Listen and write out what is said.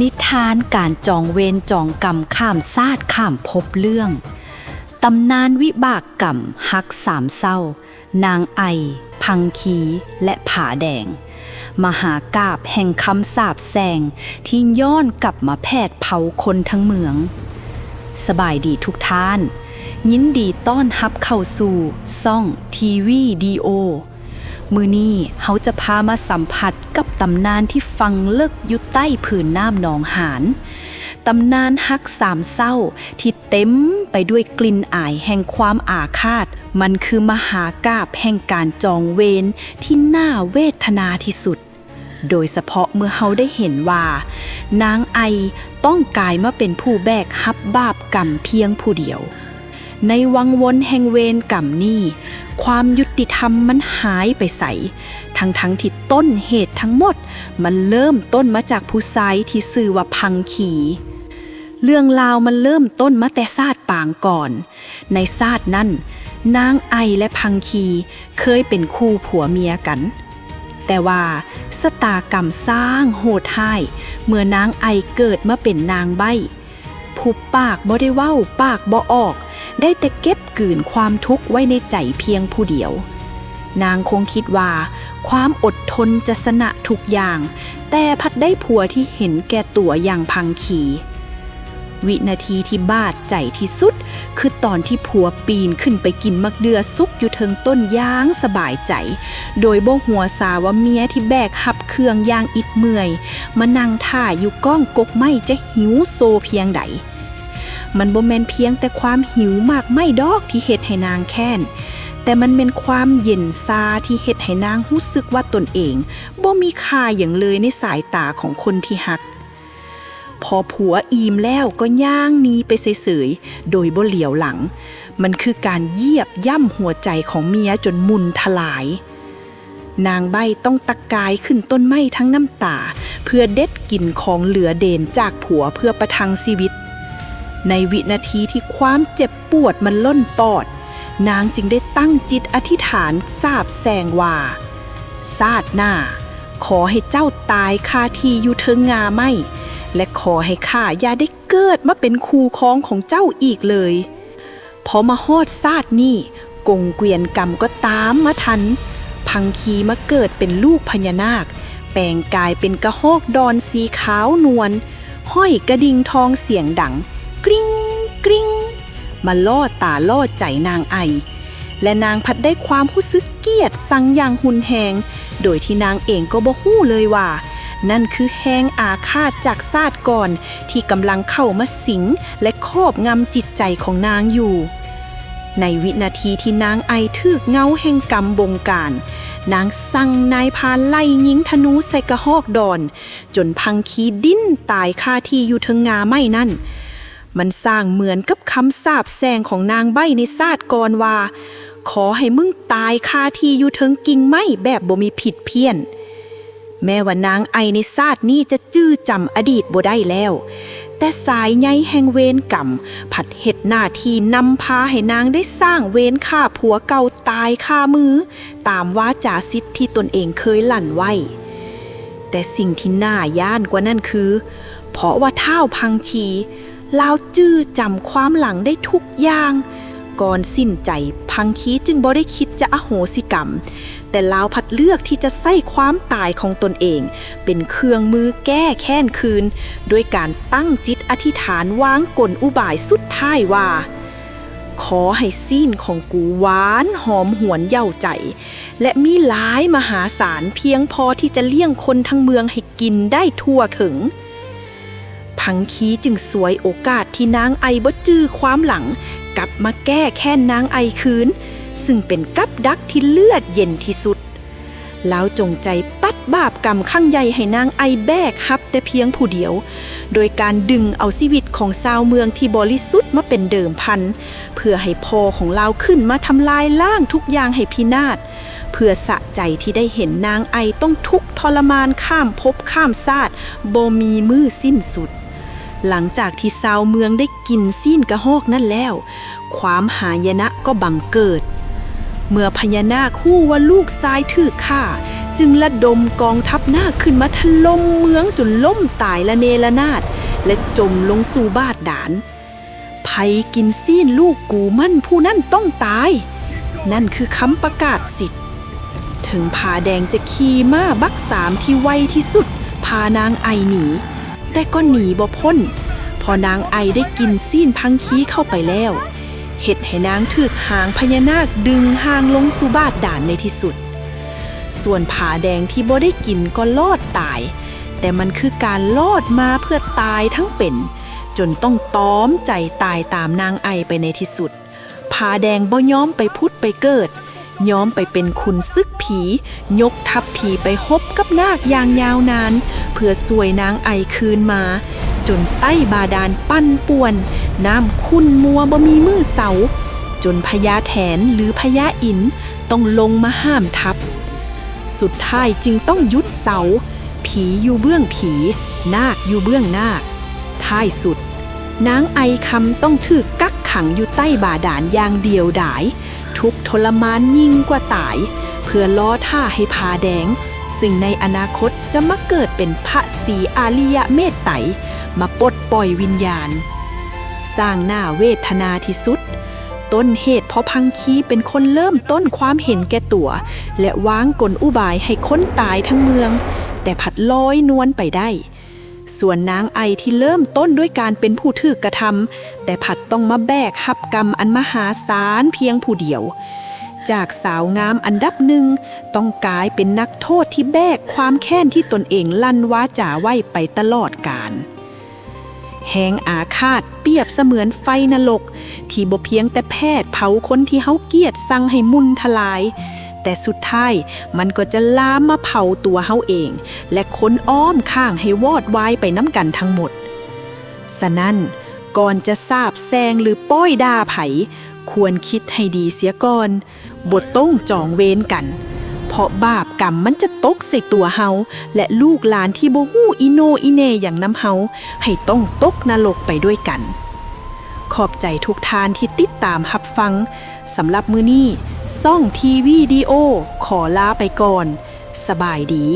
นิทานการจองเวรจองกรรมข้ามซาดข้ามภพเรื่อง ตำนานวิบากกรรมฮักสามเศร้า นางไอ พังคีและผาแดง มหากาบแห่งคำสาบแสงที่ย้อนกลับมาแผดเผาคนทั้งเมือง สบายดีทุกท่าน ยินดีต้อนรับเข้าสู่ซ่องทีวีดีโอ มือนี้เขาจะพามาสัมผัสกับตำนานที่ฟังเลิกอยู่ใต้ผืนน้ำหนองหานตำนานฮักสามเศร้าที่เต็มไปด้วยกลิ่นอายแห่งความอาฆาต มันคือมหากาบแห่งการจองเวรที่น่าเวทนาที่สุด โดยเฉพาะเมื่อเขาได้เห็นว่า นางไอต้องกลายมาเป็นผู้แบกฮับบาปกรรมเพียงผู้เดียว ในวังวนแห่งเวรกรรมนี้ความยุติธรรมมันหายไปใส ทั้งทั้งๆที่ต้นเหตุทั้งหมด มันเริ่มต้นมาจากผู้ชายที่ชื่อว่าพังขีเรื่องราวมันเริ่มต้นมาแต่ซาดปางก่อน ในซาดนั่นนางไอและพังคีเคยเป็นคู่ผัวเมียกัน แต่ว่าสตากรรมสร้างโหดห้าย เมื่อนางไอเกิดมาเป็นนางใบ ผู้ปากบ่ได้เว้าปากบ่ออก ได้แต่เก็บกืนความทุกข์ไว้ในใจเพียงผู้เดียว นางคงคิดว่า ความอดทนจะสนะทุกอย่าง แต่พัดได้ผัวที่เห็นแก่ตัวอย่างพังขีวินาทีที่บาดใจที่สุด คือตอนที่ผัวปีนขึ้นไปกินมักเดือซุกอยู่เทิงต้นย่างสบายใจ โดยโบหัวสาว่าเมียที่แบกหับเครื่องย่างอิดเมื่อย มานั่งท่าอยู่ก้องกกไม่จะหิวโซเพียงใด มันบ่แมนเพียงแต่ความหิวมากไม่ดอกที่เฮ็ดให้นางแค้นแต่มันเป็นความเย็นซาที่เฮ็ดให้นางรู้สึกว่าตนเองบ่มีค่าอย่างเลยในสายตาของคนที่หัก พอผัวอิ่มแล้วก็ย่างนีไปเสยๆโดยบ่เหลียวหลัง มันคือการเยียบย่ำหัวใจของเมียจนมุนทลาย นางใบต้องตะกายขึ้นต้นไม้ทั้งน้ำตา เพื่อเด็ดกินของเหลือเด่นจากผัวเพื่อประทังชีวิต ในวินาทีที่ความเจ็บปวดมันล้นปอด นางจึงได้ตั้งจิตอธิษฐานสาบแสงว่าซาดหน้า ขอให้เจ้าตายคาทีอยู่เทิงงาไม่ และขอให้ข้าอย่าได้เกิดมาเป็นคู่คองของเจ้าอีกเลย พอมาฮอดซาดนี่กงเกวียนกรรมก็ตามมาทัน พังคีมาเกิดเป็นลูกพญานาค แปลงกายเป็นกระหอกดอนสีขาวนวลห้อยกระดิ่งทองเสียงดัง กริ้งกริ้งมาล่อตาล่อใจนางไอ และนางพัดได้ความรู้สึกเกียดสังอย่างหุนแหง โดยที่นางเองก็บ่ฮู้เลยว่า นั่นคือแหงอาฆาตจากซาดก่อนที่กำลังเข้ามาสิงและครอบงำจิตใจของนางอยู่ ในวินาทีที่นางไอทึกเงาแห่งกรรมบงการ นางสั่งนายพานไล่ยิงธนูใส่กระหอกดอน จนพังคีดิ้นตายคาที่อยู่เทิงงาไม่นั่น มันสร้างเหมือนกับคำสาปแซงของนางใบในซาดก่อนว่า ขอให้มึงตายคาที่อยู่เทิงกิ่งไม้แบบบ่มีผิดเพี้ยน แม้ว่านางไอในซาดนี้จะจื้อจำอดีตบ่ได้แล้ว แต่สายใยแห่งเวรกรรมผัดเหตุหน้าที่นำพาให้นางได้สร้างเวรฆ่าผัวเก่าตายคามือ ตามว่าจาสิทธิ์ที่ตนเองเคยหลั่นไว้แต่สิ่งที่น่าย่านกว่านั้นคือ เพราะว่าเท่าพังชี ลาวจื้อจำความหลังได้ทุกอย่าง ก่อนสิ้นใจพังคีจึงบ่ได้คิดจะอโหสิกรรม แต่ลาวพัดเลือกที่จะใส่ความตายของตนเอง เป็นเครื่องมือแก้แค้นคืน ด้วยการตั้งจิตอธิษฐานวางกลอุบายสุดท้ายว่าขอให้ซีนของกูหวานหอมหวนเย้าใจ และมีหลายมหาศาลเพียงพอที่จะเลี้ยงคนทั้งเมืองให้กินได้ทั่วถึง พังคีจึงสวยโอกาสที่นางไอบ่จื้อความหลัง กลับมาแก้แค้นนางไอคืน ซึ่งเป็นกับดักที่เลือดเย็นที่สุดแล้วจงใจปัดบาปกรรมข้างใหญ่ให้นางไอแบกฮับแต่เพียงผู้เดียว โดยการดึงเอาชีวิตของชาวเมืองที่บริสุทธิ์มาเป็นเดิมพัน เพื่อให้พอของเราขึ้นมาทำลายล้างทุกอย่างให้พินาศ เพื่อสะใจที่ได้เห็นนางไอต้องทุกข์ทรมานข้ามภพข้ามชาติบ่มีมือสิ้นสุด หลังจากที่ชาวเมืองได้กินซีนกระหอกนั่นแล้ว ความหายนะก็บังเกิด เมื่อพญานาคฮู้ว่าลูกชายถือฆ่า จึงระดมกองทัพหน้าขึ้นมาถล่มเมืองจนล่มตายละเนระนาดและจมลงสู่บาดดาลไผกินซีนลูกกูมั่นผู้นั่นต้องตาย นั่นคือคำประกาศสิทธิ์ ถึงผาแดงจะขี่ม้าบักสามที่ไวที่สุด พานางไอหนี แต่ก็หนีบ่พ้น พอนางไอได้กินซีนพังคีเข้าไปแล้ว เห็ดให้นางถึกหางพญานาคดึงหางลงสู่บาดด่านในที่สุด ส่วนผาแดงที่บ่ได้กินก็ลอดตาย แต่มันคือการลอดมาเพื่อตายทั้งเป็น จนต้องต้อมใจตายตามนางไอไปในที่สุด ผาแดงบ่ย้อมไปพุดไปเกิดย้อมไปเป็นคุณซึกผี ยกทัพผีไปฮบกับนาคอย่างยาวนาน เพื่อสวยนางไอคืนมา จนใต้บาดาลปั้นป่วน น้ำคุณมัวบ่มีมือเสา จนพญาแถนหรือพญาอินต้องลงมาห้ามทัพสุดท้ายจึงต้องยุดเสา ผีอยู่เบื้องผี นาคอยู่เบื้องนาคท้ายสุดนางไอคำต้องถูกกักขังอยู่ใต้บาดาลอย่างเดียวดาย ทุกทรมานยิ่งกว่าตาย เพื่อล้อท่าให้พาแดง ซึ่งในอนาคตจะมาเกิดเป็นพระศรีอาริยะเมตไตรมาปลดปล่อยวิญญาณ สร้างหน้าเวทนาที่สุด ต้นเหตุเพราะพังคีเป็นคนเริ่มต้นความเห็นแก่ตัว และวางกลอุบายให้คนตายทั้งเมือง แต่ผัดลอยนวลไปได้ส่วนนางไอที่เริ่มต้นด้วยการเป็นผู้ถือกระทำแต่ผัดต้องมาแบกหับกรรมอันมหาศาลเพียงผู้เดียว จากสาวงามอันดับหนึ่ง ต้องกลายเป็นนักโทษที่แบกความแค้นที่ตนเองลั่นว้าจ่าไว้ไปตลอดกาลแหงอาฆาตเปรียบเสมือนไฟนรก ที่บ่เพียงแต่แพทย์เผาคนที่เฮาเกียดสั่งให้มุนทลาย แต่สุดท้ายมันก็จะลามมาเผาตัวเฮาเอง และคนอ้อมข้างให้วอดวายไปน้ำกันทั้งหมดสนั้นก่อนจะทราบแซงหรือป้อยด่าไผ ควรคิดให้ดีเสียก่อนบทต้องจองเวรกัน เพราะบาปกรรมมันจะตกใส่ตัวเฮาและลูกหลานที่บ่ฮู้อีโนอีเนอย่างน้ำเฮาให้ต้องตกนรกไปด้วยกัน ขอบใจทุกทานที่ติดตามรับฟังสำหรับมือนี้ซ่องทีวีดีโอ ขอลาไปก่อน สบายดี